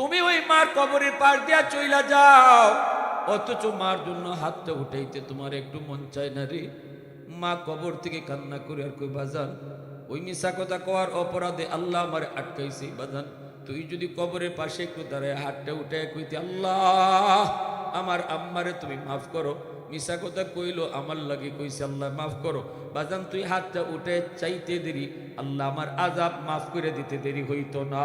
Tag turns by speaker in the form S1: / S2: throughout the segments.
S1: তুমি ওই মার কবরের পার দিয়া চইলা যাও। অথচ মার জন্য হাতটা উঠাইতে তোমার একটু মন চায় না রে। মা কবর থেকে কান্না করে আর কই বাজান, ওই মিশা কথা কওয়ার অপরাধে আল্লাহ আমার আটকাইছে, বাজান। তুই যদি কবরের পাশে একটু দাঁড়ায় হাতটা উঠে কইতে, আল্লাহ, আমার আম্মারে তুমি মাফ করো। মিশা কথা কইলো, আমার লাগে কইছে, আল্লাহ, মাফ করো। বাজান, তুই হাতটা উঠে চাইতে দেরি। আল্লাহ আমার আজাব মাফ করে দিতে দেরি হইতো না।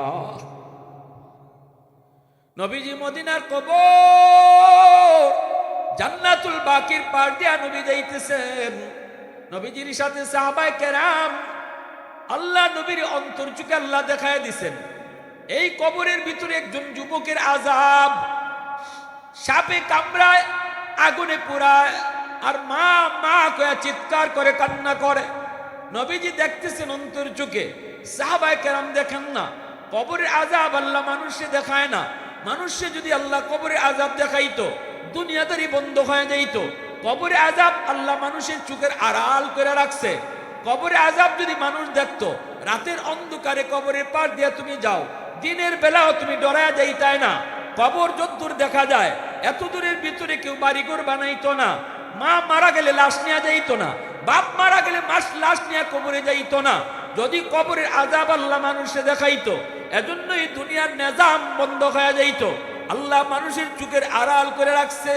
S1: নবীজি মদিনার কবর, জান্নাতুল বাকির পার দিয়া নবী যাইতেছেন। নবীজির সাথে সাহাবাই কেরাম আল্লাহ নবীর অন্তর চুকে আল্লাহ দেখায় দিছেন। এই কবরের ভিতরে একজন যুবকের আজাব সাপে কামড়ায়, আগুনে পুরায় আর মা মা কয়া চিৎকার করে, কান্না করে। নবীজি দেখতেছেন অন্তর চোখে। সাহাবাই কেরাম দেখেন না। কবরের আজাব আল্লাহ মানুষে দেখায় না। মানুষে যদি আল্লাহ কবরে আজাব দেখাইতো, দুনিয়াদারি বন্ধ হয়ে যাইতো, কবরে আজাব আল্লাহ মানুষের চোখের আড়াল করে রাখছে। কবরে আজাব যদি মানুষ দেখতো, রাতের অন্ধকারে কবরের পার দিয়ে তুমি যাও, দিনের বেলাও তুমি ডরায়া যাইতাই না। কবর যদ্দূর দেখা যায়, এত দূরের ভিতরে কেউ বাড়িঘর বানাইতো না, মা মারা গেলে লাশ নেওয়া যাইতো না, বাপ মারা গেলে মাস লাশ নিয়ে কবরে যাইতো না। যদি কবরের আজাব আল্লাহ মানুষে দেখাইতো এজন্য এই দুনিয়ার নেজাম বন্ধ হয়ে যাইত। আল্লাহ মানুষের চুকের আড়াল করে রাখছে।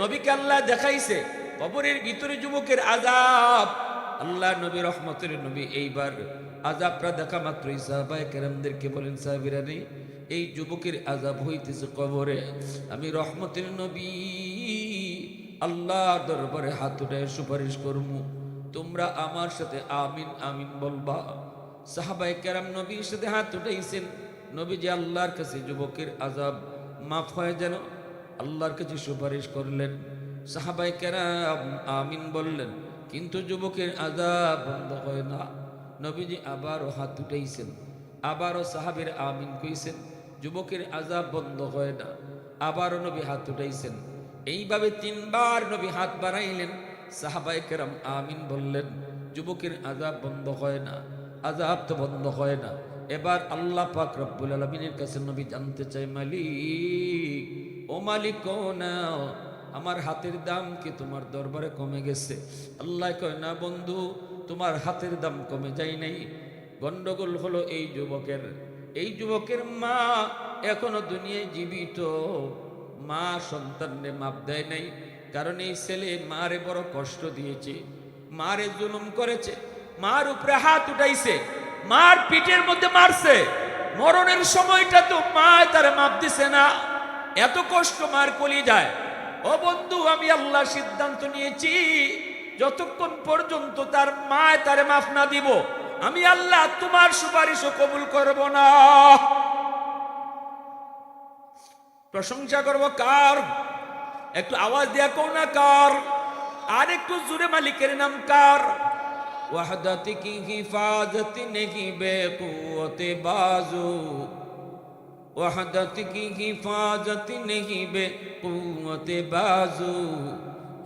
S1: নবীকে আল্লাহ দেখাইছে, কবরের ভিতরে যুবকের আজাব আল্লাহ নবী রহমতের নবী, এইবার আজাবটা দেখা মাত্রই সাহাবায় কেরামদেরকে বলেন, সাহাবিরা নেই এই যুবকের আজাব হইতেছে কবরে। আমি রহমতের নবী আল্লাহ দরবারে হাত উঠায় সুপারিশ করমু। তোমরা আমার সাথে আমিন আমিন বলবা। সাহাবাই কেরাম নবীর সাথে হাত উঠাইছেন। নবী যে আল্লাহর কাছে যুবকের আজাব মাফ হয় যেন আল্লাহর কাছে সুপারিশ করলেন। সাহাবাই কেরাম আমিন বললেন, কিন্তু যুবকের আজাব বন্ধ হয় না। নবীজি আবারও হাত উঠাইছেন। আবারও সাহাবের আমিন কইছেন, যুবকের আজাব বন্ধ হয় না। আবারও নবী হাত উঠাইছেন। এইভাবে তিনবার নবী হাত বাড়াইলেন। সাহাবাই কেরাম আমিন বললেন, যুবকের আজাব বন্ধ হয় না। আজাব তো বন্ধ হয় না। এবার আল্লাহ পাক রব্বুল আলমিনের কাছে নবী জানতে চাই মালিক, ও মালিক না আমার হাতের দাম কি তোমার দরবারে কমে গেছে? আল্লাহ কয়, না বন্ধু, তোমার হাতের দাম কমে যায় নাই। গন্ডগোল হলো এই যুবকের। এই যুবকের মা এখনও দুনিয়ায় জীবিত। মা সন্তানরে মাপ দেয় নাই, কারণ এই ছেলে মারে বড় কষ্ট দিয়েছে, মারে জুলুম করেছে। মার উপরে হাত উঠাইছে, মার পিঠের মধ্যে মারছে। মরণের সময়টা তো মা তার মাপ দিছে না। এত কষ্ট মার কলি যায়। ও বন্ধু, আমি আল্লাহ সিদ্ধান্ত নিয়েছি, যতক্ষণ পর্যন্ত তার মায় তারে মাফ না দিব, আমি আল্লাহ তোমার সুপারিশও কবুল করব না। প্রশংসা করব কার? একটু আওয়াজ দিয়া কও না কার? আর একটু জুড়ে মালিকের নাম কার? وحدت کی حفاظت نہیں بے قوت بازو وحدت کی حفاظت نہیں بے قوت بازو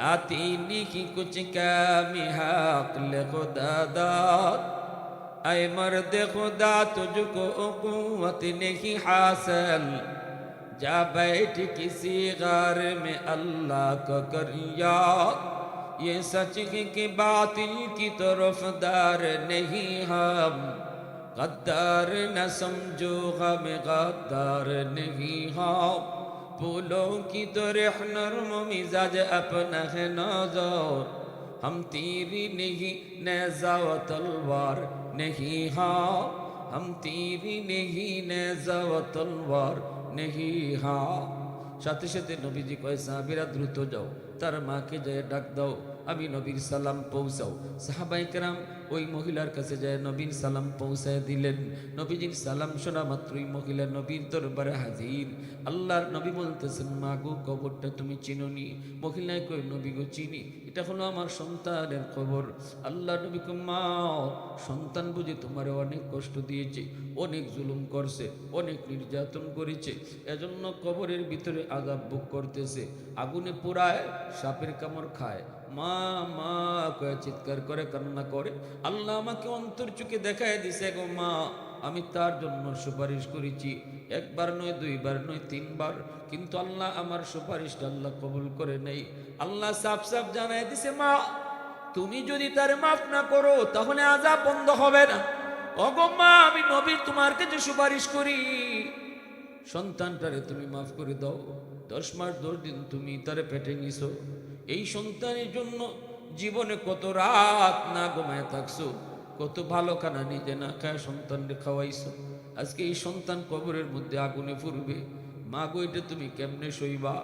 S1: آتی نہیں کچھ کام حقل خدا داد اے مرد خدا تجھ کو قوت نہیں حاصل جا بیٹھ کسی غار میں اللہ کا کر یاد یہ سچ کی باطل کی طرف دار نہیں ہم۔ غدار نہ سمجھو، غم غدار نہیں ہم۔ پھولوں کی طرح نرم مزاج اپنا ہے نظر ہم تیری نہیں، نیزہ و تلوار نہیں ہاں ہم تیری نہیں، نیزہ و تلوار نہیں ہاں সাথে সাথে নবীজি কয় সাহাবিরা দ্রুত যাও তার মাকে যায় ডাক দাও। আমি নবীর সালাম পৌঁছাও। সাহাবাই কেরাম ওই মহিলার কাছে যায়, নবীর সালাম পৌঁছায় দিলেন। নবীজির সালাম শোনা মাত্রই মহিলা নবীর দরবারে হাজির। আল্লাহর নবী বলতেছেন, মা গো, কবরটা তুমি চিনোনি? মহিলায় কই নবী গো, চিনি। এটা হলো আমার সন্তানের খবর আল্লাহ নবী মা, সন্তান বুঝে তোমারে অনেক কষ্ট দিয়েছে, অনেক জুলুম করছে, অনেক নির্যাতন করেছে। এজন্য কবরের ভিতরে আজাব বুক করতেছে। আগুনে পোড়ায়, সাপের কামড় খায়। মা মা, কয়ে চিৎকার করে, কান্না করে। আল্লাহ আমাকে অন্তর চুকে দেখায় দিছে, গো মা, আমি তার জন্য সুপারিশ করেছি। একবার নয়, দুইবার নয়, তিনবার। কিন্তু আল্লাহ আমার সুপারিশটা আল্লাহ কবুল করে নেই। আল্লাহ সাফ সাফ জানাই দিছে, মা, তুমি যদি তার মাফ না করো, তাহলে আজাব বন্ধ হবে না। অগো মা, আমি নবীর তোমার কাছে সুপারিশ করি। সন্তানটারে তুমি মাফ করে দাও। দশ মাস, দশ দিন তুমি তারে পেটে নিছো। এই সন্তানের জন্য জীবনে কত রাত না ঘুমায় থাকছো? কত ভালো খানা নিজে না খায় সন্তানকে খাওয়াইছো? আজকে এই সন্তান কবরের মধ্যে আগুনে ফুরবে মা গো এটা তুমি কেমনে সইবা?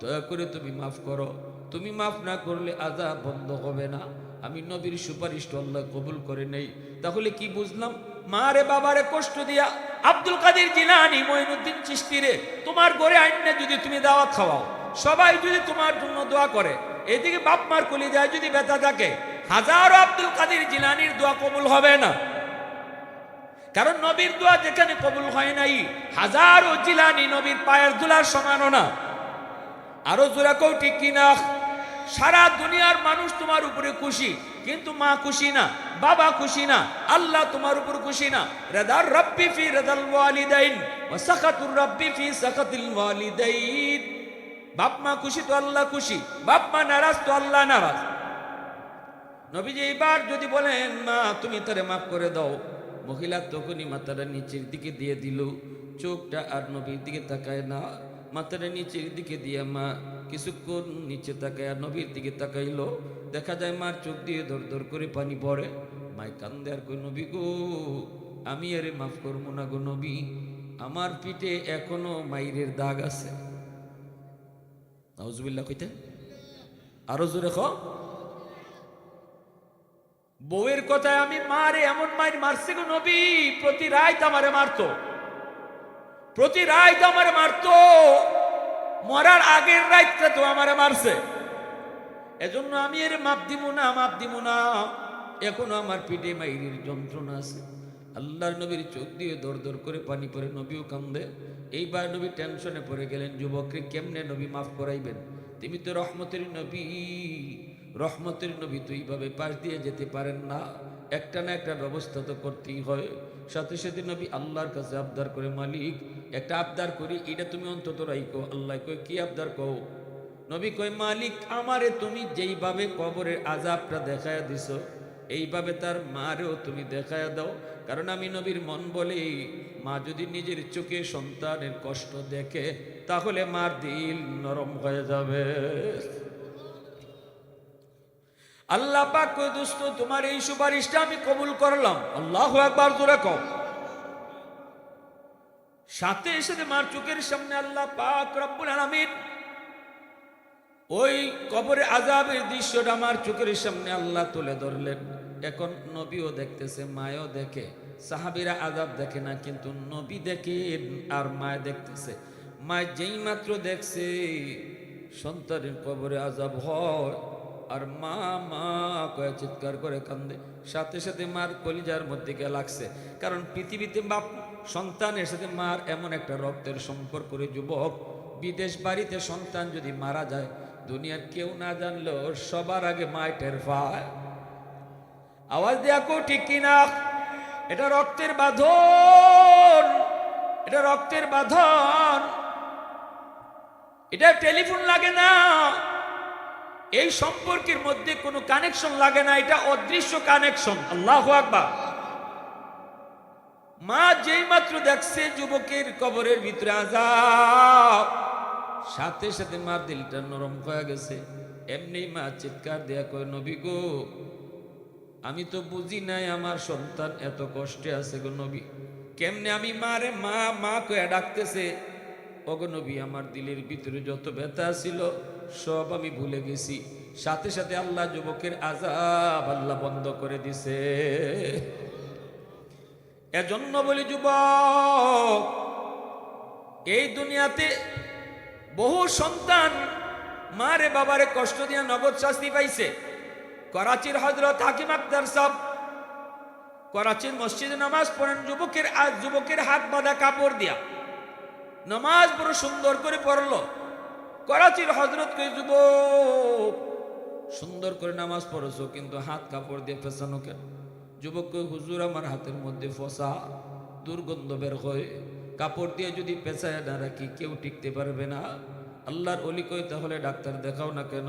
S1: দয়া করে তুমি মাফ করো। তুমি মাফ না করলে আজাব বন্ধ হবে না। আমি নবীর সুপারিশ আল্লাহ কবুল করে নেই। তাহলে কি বুঝলাম? মা মারে বাবারে কষ্ট দিয়া আব্দুল কাদের জিলানি মঈনুদ্দিন চিস্তিরে তোমার ঘরে আইনে যদি তুমি দাওয়াত খাওয়াও, সবাই যদি তোমার জন্য দোয়া করে এদিকে বাপ মার কলি যায় যদি ব্যথা থাকে, হাজারো আব্দুল কাদের জিলানির দোয়া কবুল হবে না। কারণ নবীর দোয়া যেখানে কবুল হয় নাই, হাজারো জিলানি নবীর পায়ের দুলার সমানও না। আরও জোরা কেউ ঠিক কিনা সারা দুনিয়ার মানুষ তোমার উপরে খুশি, কিন্তু মা খুশি না, বাবা খুশি না, আল্লাহ তোমার উপর খুশি না। রেদার রব্বি ফি রেদাল ওয়ালিদাইন, ওয়া সাকাতুর রব্বি ফি সাকাতিল ওয়ালিদাইন। বাপ মা খুশি তো আল্লাহ খুশি, বাপ মা নারাজ তো আল্লাহ নারাজ। নবীজি এবার যদি বলেন, মা, তুমি তারে মাফ করে দাও। মহিলা তখনই মাথাটা নিচের দিকে দিয়ে দিল। চোখটা আর নবীর দিকে তাকায় না। মাথাটা নিচের দিকে দিয়ে মা কিছুক্ষণ নিচে তাকায় আর নবীর দিকে তাকাইলো। দেখা যায় মার চোখ দিয়ে ধর দর করে পানি পড়ে। মাই কান্দে আর কই নবী গো, আমি আরে মাফ করব না গো নবী। আমার পিঠে এখনও মাইরের দাগ আছে। নাউজুবিল্লাহ কইতে। আরও জোরে খ বউয়ের কথায় আমি মারে, এমন মাইর মারছি গো নবী, প্রতি রাত আমারে মারতো। প্রতি রাত আমারে মারতো। মরার আগের রাতটা তো আমারে মারছে। এজন্য আমি এর মাপ দিব না, মাপ দিব না। এখনও আমার পিঠে মাইরির যন্ত্রণা আছে। আল্লাহর নবীর চোখ দিয়ে দর দর করে পানি পরে নবীও কান্দে। এইবার নবী টেনশনে পড়ে গেলেন যুবককে কেমনে নবী মাফ করাইবেন? তুমি তো রহমতের নবী। রহমতের নবী তো এইভাবে পাশ দিয়ে যেতে পারেন না। একটা না একটা ব্যবস্থা তো করতেই হয়। সাথে সাথে নবী আল্লাহর কাছে আবদার করে, মালিক, একটা আবদার করি, এটা তুমি অন্তত রাই রাইকো আল্লাহ কই কি আবদার কও? নবী কই মালিক, আমারে তুমি যেইভাবে কবরের আজাবটা দেখায় দিছো, এইভাবে তার মারেও তুমি দেখায় দাও। কারণ আমি নবীর মন বলি মা যদি নিজের চোখে সন্তানের কষ্ট দেখে, তাহলে মার দিল নরম হয়ে যাবে। আল্লাহ পাক দোস্ত তোমার এই সুপারিশটা আমি কবুল করলাম। আল্লাহ একবার জোরে কও। সাথে সাথে মার চোখের সামনে আল্লাহ পাক রব্বুল আলামিন ওই কবরে আজাবের দৃশ্যটা আমার চোখের সামনে আল্লাহ তুলে ধরলেন। এখন নবীও দেখতেছে, মায়ও দেখে। সাহাবিরা আজাব দেখে না, কিন্তু নবী দেখে আর মায় দেখতেছে। মায় যেই মাত্র দেখছে, সন্তানের কবরে আজাব হয়। আর মা মা কয়ে চিৎকার করে কান্দে। সাথে সাথে মার কলিজার মধ্যে গিয়ে লাগছে। কারণ পৃথিবীতে বাপ, সন্তানের সাথে মার এমন একটা রক্তের সম্পর্ক করে যুবক। বিদেশ বাড়িতে সন্তান যদি মারা যায়, দুনিয়ার কেউ না জানলেও সবার আগে মায় টের পায়। আওয়াজ দেয়া কো ঠিক কিনা? এটা রক্তের বাঁধন। এটা রক্তের বাঁধন। এটা টেলিফোন লাগে না। এই সম্পর্কের মধ্যে কোনো কানেকশন লাগে না। এটা অদৃশ্য কানেকশন। আল্লাহ আকবার। মা যেই মাত্র দেখছে যুবকের কবরের ভিতরে আজাব সাথে সাথে মা দিলটা নরম হয়ে গেছে। এমনি মা চিৎকার দেয়া কয়, নবী গো আমি তো বুঝি নাই আমার সন্তান এত কষ্টে আছে গো নবী। কেমনে আমি মারে মা মা কয়ে ডাকতেছে, ওগো নবী, আমার দিলের ভিতরে যত ব্যথা ছিল, সব আমি ভুলে গেছি। সাথে সাথে আল্লাহ যুবকের আজাব আল্লাহ বন্ধ করে দিছে। এজন্য বলি যুবক, এই দুনিয়াতে বহু সন্তান মারে বাবারে কষ্ট দিয়ে নগদ শাস্তি পাইছে। করাচির হজরত হাকিম আক্তার সাহ করাচির মসজিদে নামাজ পড়েন, যুবকের আজ যুবকের হাত বাঁধা কাপড় দিয়া। নামাজ বড় সুন্দর করে পড়ল। করাচির হজরত কে যুবক, সুন্দর করে নামাজ পড়েছো, কিন্তু হাত কাপড় দিয়ে ফেসানো কেন? যুবক কই হুজুর আমার হাতের মধ্যে ফসা, দুর্গন্ধ বের হয়। কাপড় দিয়ে যদি পেঁচায় না রাখি, কেউ টিকতে পারবে না। আল্লাহর অলি কই, তাহলে ডাক্তার দেখাও না কেন?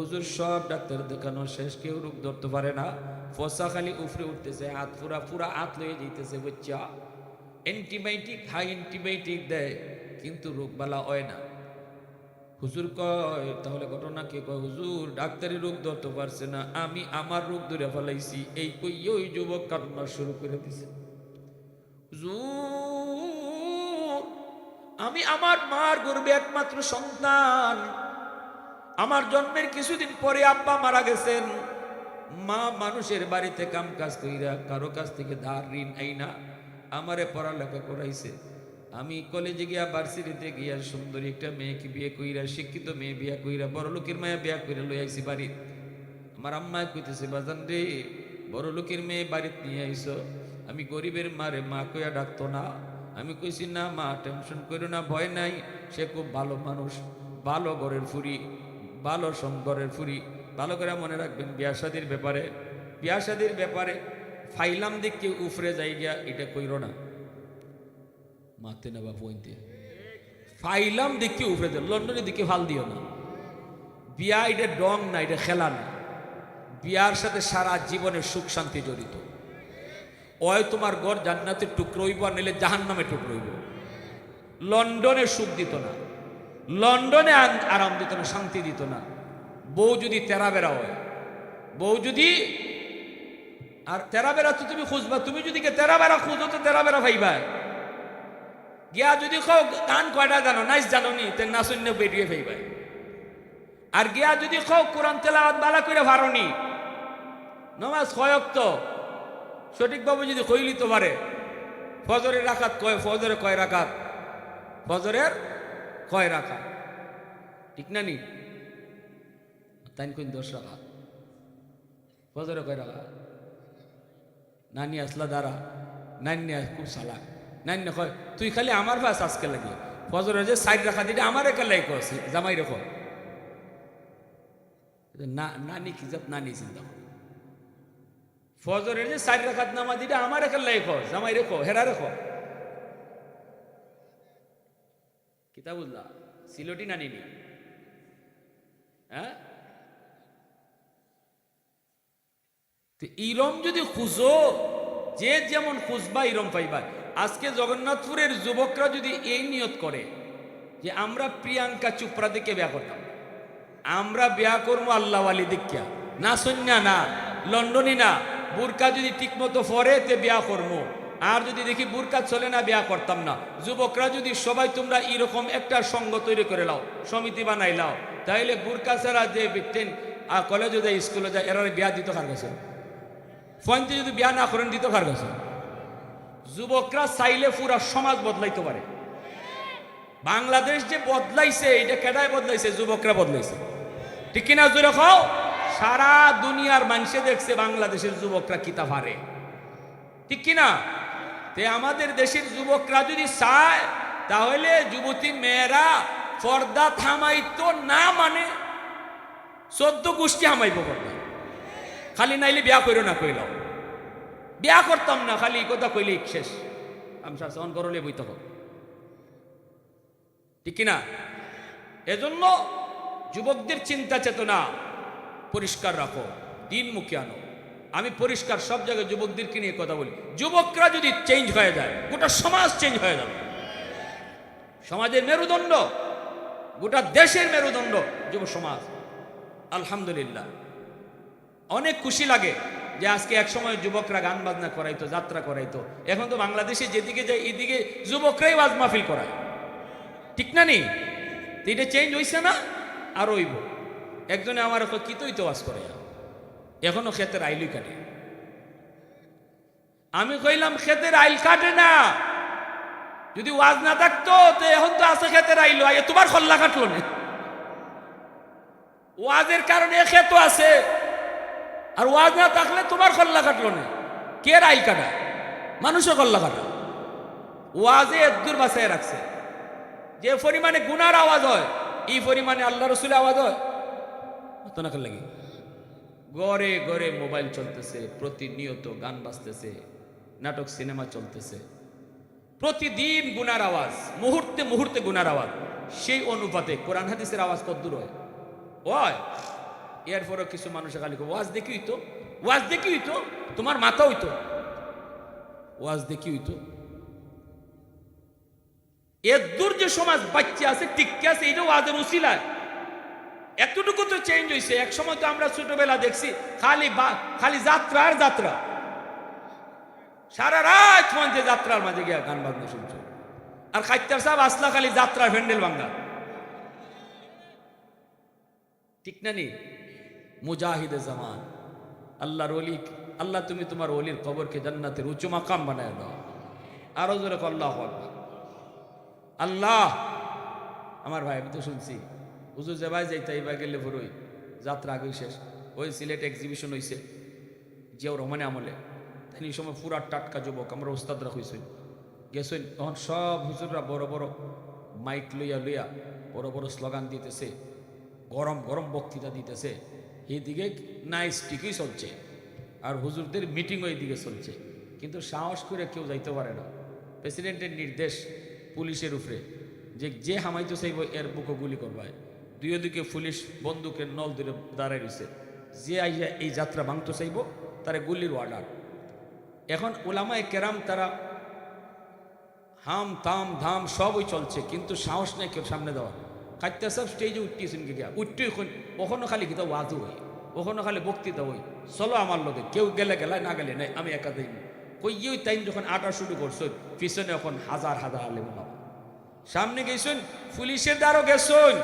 S1: হুজুর সব ডাক্তার দেখানো শেষ, কেউ রোগ ধরতে পারে না। ফসা খালি উফরে উঠতেছে, হাত পুরা পুরা হাত লয়ে যেতেছে বাচ্চা অ্যান্টিবায়োটিক হাই অ্যান্টিবায়োটিক দেয়, কিন্তু রোগ বালা হয় না। হুজুর কয়, তাহলে ঘটনা কে? কয়, হুজুর ডাক্তারি রোগ ধরতে পারছে না। আমি আমার রোগ ধরে ফেলাইছি। এই কই, ওই যুবক কান্না শুরু করে দিছে। হুজুর, আমি আমার মার গর্বে একমাত্র সন্তান। আমার জন্মের কিছুদিন পরে আব্বা মারা গেছেন। মা মানুষের বাড়িতে কাম কাজ কইরা কারও কাছ থেকে ধার ঋণ আইনা আমারে পড়ালেখা করাইছে। আমি কলেজে গিয়া ভার্সিটিতে গিয়া সুন্দরী একটা মেয়েকে বিয়ে কইরা, শিক্ষিত মেয়ে বিয়া কইরা, বড় লোকের মায়া বিয়া কইরা লই আইছি বাড়ি আমার আম্মায় কইতেছে, বাজান রে, বড় লোকের মেয়ে বাড়িতে নিয়ে আইছো। আমি গরিবের মারে মা কইয়া ডাকতো না। আমি কইছি, না মা, টেনশন করো না, ভয় নাই। সে খুব ভালো মানুষ, ভালো ঘরের ফুরি ভালো ঘরের ফুরি। ভালো করে মনে রাখবেন, বিয়া শাদির ব্যাপারে। বিয়া শাদির ব্যাপারে ফাইলাম দিককে উফরে যাই গিয়া এটা কইরো না। মাতে না বা পইন্তে ফাইলাম দিককে উফরে যাও লন্ডনের দিকে ফাল দিও না। বিয়া এটা ডং না, এটা খেলা না। বিয়ার সাথে সারা জীবনের সুখ শান্তি জড়িত। ওয় তোমার ঘর জান্নাতের টুকরো হইব আর নিলে জাহান নামে টুকরো হইব। লন্ডনে সুখ দিত না। লন্ডনে আরাম দিত না, শান্তি দিত না। বউ যদি তেরা বেড়া হয়, বউ যদি আর তেরা বেড়া তো তুমি খুঁজবা, তুমি যদি তেরা বেড়া খুঁজো তো তেরা বেড়া ভাইবা। গিয়া যদি খাও গান কয়টা জানো? নাইস জানো নি? তে নাচন্য বেরিয়ে ভাইবা। আর গিয়া যদি খাও কোরআন তেলাওয়াত বালা করে ভারনি নমাজ কয়ক তো? সঠিকভাবে যদি কইলি তো পারে। ফজরের রাখাত কয়, ফজরে কয় রাখাত ফজরের কয় রাখাত ঠিক না নি? তাই কোন দশ রাখাত ফজরে কয় রাখাত নানি আসলা দ্বারা নানি খুব সালাক। নানি কয়, তুই খালি আমার ভাস আজকে লাগে। ফজরে যে সাইড রাখা দিটা আমার একা লাই কস? জামাই রেখো না, নানি কি যাব নানি চিন্তা করো। ফজরের যে সাইড রাখাত নামা দিটা আমার একা লাই কস? জামাই রেখো হেরা রেখো কিতা বুঝলা সিলোটি নানি নি হ্যাঁ? তো ইরম যদি খুঁজো, যে যেমন খুঁজবা ইরম পাইবা। আজকে জগন্নাথপুরের যুবকরা যদি এই নিয়ত করে, যে আমরা প্রিয়াঙ্কা চোপড়া দিকে বিয়া করতাম, আমরা বিয়া করব আল্লাহ আলী দিকিয়া। না সন্যা না, লন্ডনী না, বুরকা যদি ঠিকমতো পরে তে বিয়া করব। আর যদি দেখি বুরকা চলে না, বিয়া করতাম না। যুবকরা যদি সবাই তোমরা এরকম একটা সঙ্গ তৈরি করে লাও, সমিতি বানাই লাও, তাইলে বুরকা ছাড়া যে ব্যক্তি কলেজে যায়, স্কুলে যায় এরা বিয়া দিত কার কাছে? ফোনতে যদি বিয়া না করেন, দিত কার কাছে? যুবকরা চাইলে পুরা সমাজ বদলাইতে পারে। বাংলাদেশ যে বদলাইছে, এটা কেডায় বদলাইছে? যুবকরা বদলাইছে। ঠিক কিনা জুড়ে খাও সারা দুনিয়ার মানুষে দেখছে বাংলাদেশের যুবকরা কিতা পারে ঠিক কিনা? তে আমাদের দেশের যুবকরা যদি চায়, তাহলে যুবতী মেয়েরা পর্দা থামাইতো না মানে চোদ্দ গোষ্ঠী হামাইব পর্দা। খালি নাইলে বিয়া করো না কইল। বিয়া করতাম না, খালি কথা কইলে শেষ। আমি শাসন করলে তখন ঠিক কিনা? এজন্য যুবকদের চিন্তা চেতনা পরিষ্কার রাখো দিন মুখে আনো। আমি পরিষ্কার সব জায়গায় যুবকদেরকে নিয়ে কথা বলি। যুবকরা যদি চেঞ্জ হয়ে যায়, গোটা সমাজ চেঞ্জ হয়ে যাবে। সমাজের মেরুদণ্ড, গোটা দেশের মেরুদণ্ড, যুব সমাজ। আলহামদুলিল্লাহ। অনেক খুশি লাগে যে আজকে এক সময় যুবকরা গান বাজনা করাইতো, যাত্রা করাইতো। এখন তো বাংলাদেশে যেদিকে যায়, এদিকে যুবকরাই ওয়াজ মাহফিল করায়। ঠিক না নি এটা চেঞ্জ হইছে না? আর হইব। একজনে আমার ওকে কিতই তো ওয়াজ করে এখনও ক্ষেতের আইলই কাটে। আমি কইলাম, ক্ষেতের আইল কাটে না। যদি ওয়াজ না থাকতো, তো এখন তো আছে ক্ষেতের আইলো। আইয়ে তোমার খল্লা কাটলো না। ওয়াজের কারণে ক্ষেত আছে, আর ওয়াজ না থাকলে তোমার কল্লা কাটলো না। কে আইল কাটা? মানুষও খল্লা কাটা। ওয়াজে এদুর বাসায় রাখছে। যে পরিমাণে গুনার আওয়াজ হয়, এই পরিমাণে আল্লাহ রসুলের আওয়াজ হয়। তো না লাগে গড়ে গড়ে মোবাইল চলতেছে, প্রতিনিয়ত গান বাজতেছে, নাটক, সিনেমা চলতেছে। প্রতিদিন গুনার আওয়াজ, মুহূর্তে মুহূর্তে গুনার আওয়াজ। সেই অনুপাতে কোরআন হাদিসের আওয়াজ কত দূর হয়? ওয় এরপরও কিছু মানুষ খালি ওয়াজ দেখি হইতো, ওয়াজ দেখি হইতো, তোমার মাথা হইতো। ওয়াজ দেখি হইতো। এর দূর যে সমাজ বাচ্চা আছে টিকে আছে, এটা ওয়াজের উসিলায়। এতটুকু তো চেঞ্জ হয়েছে এক সময় তো আমরা ছোটবেলা দেখছি, খালি খালি যাত্রা আর যাত্রা। সারা রাত মঞ্চে যাত্রার মাঝে গিয়া গান বাজনা শুনছো। আর খাইতার সাহেব আসলা খালি যাত্রার ভেন্ডেল ভাঙ্গা। ঠিক না নি? মুজাহিদে জামান। আল্লাহর অলি আল্লাহ তুমি তোমার অলির কবরকে জান্নাতের উচ্চ মাকাম বানায় দাও। আরও জোরে আল্লাহ। আল্লাহ! আমার ভাই, আমি তো শুনছি। হুজুর যে ভাই যাইতে এইবার গেলে ভরই যাত্রা আগে শেষ। ওই সিলেট এক্সিবিশন হইছে, জিয়াউর রহমানে আমলে। তাই এই সময় পুরা টাটকা যুবক, আমরা ওস্তাদরা হইছেন গেছেন, তখন সব হুজুররা বড় বড় মাইক লইয়া লইয়া বড় বড় স্লোগান দিতেছে, গরম গরম বক্তৃতা দিতেছে। এইদিকে নাইস ঠিকই চলছে। আর হুজুরদের মিটিংও এইদিকে চলছে। কিন্তু সাহস করে কেউ যাইতে পারে না। প্রেসিডেন্টের নির্দেশ পুলিশের উপরে, যে যে হামাইতো চাইব এর বুকে গুলি করবায়। দুই দিকে পুলিশ বন্দুকের নল দূরে দাঁড়ায় রয়েছে। যে আইয়া এই যাত্রা ভাঙতে চাইব, তারে গুলির অর্ডার এখন ওলামায় কেরাম তারা হাম, তাম, ধাম সবই চলছে, কিন্তু সাহস নেই কেউ সামনে দেওয়া খাদ্য সব স্টেজে উঠতেছেন কি গিয়া? উঠতে ওখানে খালি গীতা ওয়াজু হই ওখানে খালি বক্তৃতা হই চলো আমার লোকে কেউ গেলে গেলে না গেলে নাই, আমি একা দিই কই ইয়ে তাই যখন আটা শুরু করছ, পিছনে এখন হাজার হাজার আলেম। সামনে গেছেন পুলিশের দ্বারও গেছেন।